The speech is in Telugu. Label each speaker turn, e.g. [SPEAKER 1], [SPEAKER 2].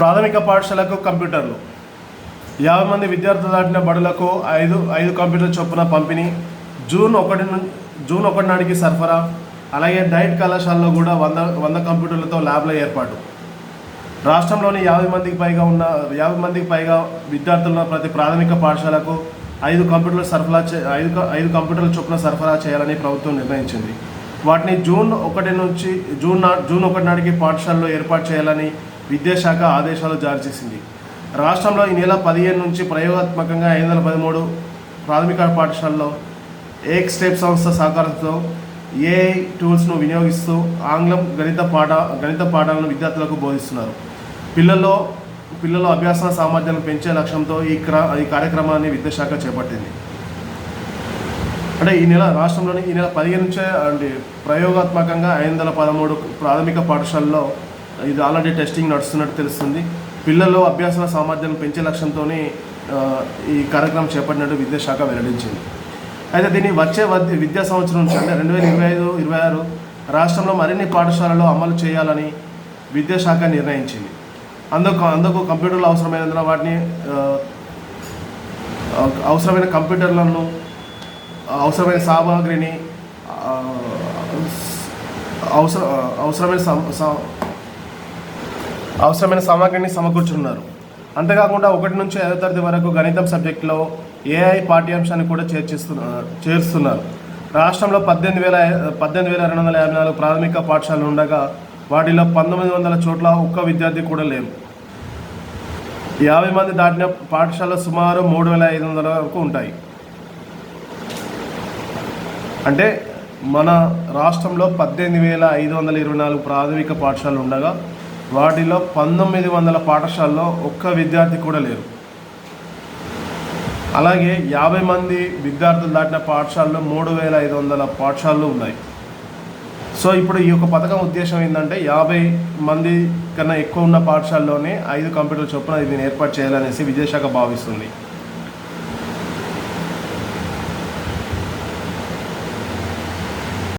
[SPEAKER 1] ప్రాథమిక పాఠశాలకు కంప్యూటర్లు. యాభై మంది విద్యార్థులు దాటిన బడులకు ఐదు ఐదు కంప్యూటర్ చొప్పున పంపిణీ. జూన్ ఒకటి జూన్ ఒకటి నాటికి సరఫరా. అలాగే డైట్ కళాశాలలో కూడా వంద వంద కంప్యూటర్లతో ల్యాబ్ల ఏర్పాటు. రాష్ట్రంలోని యాభై మందికి పైగా ఉన్న యాభై మందికి పైగా విద్యార్థులను ప్రతి ప్రాథమిక పాఠశాలకు ఐదు కంప్యూటర్లు సరఫరా చే ఐదు ఐదు కంప్యూటర్ల చొప్పున సరఫరా చేయాలని ప్రభుత్వం నిర్ణయించింది. వాటిని జూన్ ఒకటి నుంచి జూన్ నా జూన్ ఒకటి నాటికి పాఠశాలలో ఏర్పాటు చేయాలని విద్యాశాఖ ఆదేశాలు జారీ చేసింది. రాష్ట్రంలో ఈ నెల పదిహేను నుంచి ప్రయోగాత్మకంగా ఐదు వందల పదమూడు ప్రాథమిక పాఠశాలలో ఏక్ స్టెప్ సంస్థ సహకారంతో ఏఐ టూల్స్ను వినియోగిస్తూ ఆంగ్లం గణిత పాఠ గణిత పాఠాలను విద్యార్థులకు బోధిస్తున్నారు. పిల్లల్లో పిల్లల అభ్యాసన సామర్థ్యాలను పెంచే లక్ష్యంతో ఈ క్రా ఈ కార్యక్రమాన్ని విద్యాశాఖ చేపట్టింది. అంటే ఈ నెల రాష్ట్రంలోని ఈ నెల పదిహేను నుంచే అంటే ప్రయోగాత్మకంగా ఐదు వందల పదమూడు ప్రాథమిక పాఠశాలలో ఇది ఆల్రెడీ టెస్టింగ్ నడుస్తున్నట్టు తెలుస్తుంది. పిల్లల్లో అభ్యాసన సామర్థ్యం పెంచే లక్ష్యంతోనే ఈ కార్యక్రమం చేపట్టినట్టు విద్యాశాఖ వెల్లడించింది. అయితే దీన్ని వచ్చే విద్యా సంవత్సరం నుంచి అంటే రెండు వేల ఇరవై ఐదు ఇరవై ఆరు రాష్ట్రంలో మరిన్ని పాఠశాలలో అమలు చేయాలని విద్యాశాఖ నిర్ణయించింది. అందుకు అందుకు కంప్యూటర్లు అవసరమైనందున వాటిని అవసరమైన కంప్యూటర్లను అవసరమైన సామాగ్రిని అవసర అవసరమైన సా- అవసరమైన సామాగ్రిని సమకూర్చున్నారు అంతేకాకుండా ఒకటి నుంచి ఐదో తరగతి వరకు గణితం సబ్జెక్టులో ఏఐ పాఠ్యాంశాన్ని కూడా చేర్చిస్తున్నారు చేరుస్తున్నారు. రాష్ట్రంలో పద్దెనిమిది వేల పద్దెనిమిది వేల రెండు వందల యాభై నాలుగు ప్రాథమిక పాఠశాలలు ఉండగా వాటిలో పంతొమ్మిది వందల చోట్ల ఒక్క విద్యార్థి కూడా లేరు యాభై మంది దాటిన పాఠశాల సుమారు మూడు వేల ఐదు వందల వరకు ఉంటాయి. అంటే మన రాష్ట్రంలో పద్దెనిమిది వేల ఐదు వందల ఇరవై నాలుగు ప్రాథమిక పాఠశాలలు ఉండగా వాటిలో పంతొమ్మిది వందల పాఠశాలలో ఒక్క విద్యార్థి కూడా లేరు. అలాగే యాభై మంది విద్యార్థులు దాటిన పాఠశాలలో మూడు వేల ఐదు వందల పాఠశాలలు ఉన్నాయి. సో ఇప్పుడు ఈ యొక్క పథకం ఉద్దేశం ఏంటంటే యాభై మంది కన్నా ఎక్కువ ఉన్న పాఠశాలలోనే ఐదు కంప్యూటర్ చొప్పున దీన్ని ఏర్పాటు చేయాలనేసి విద్యాశాఖ భావిస్తుంది.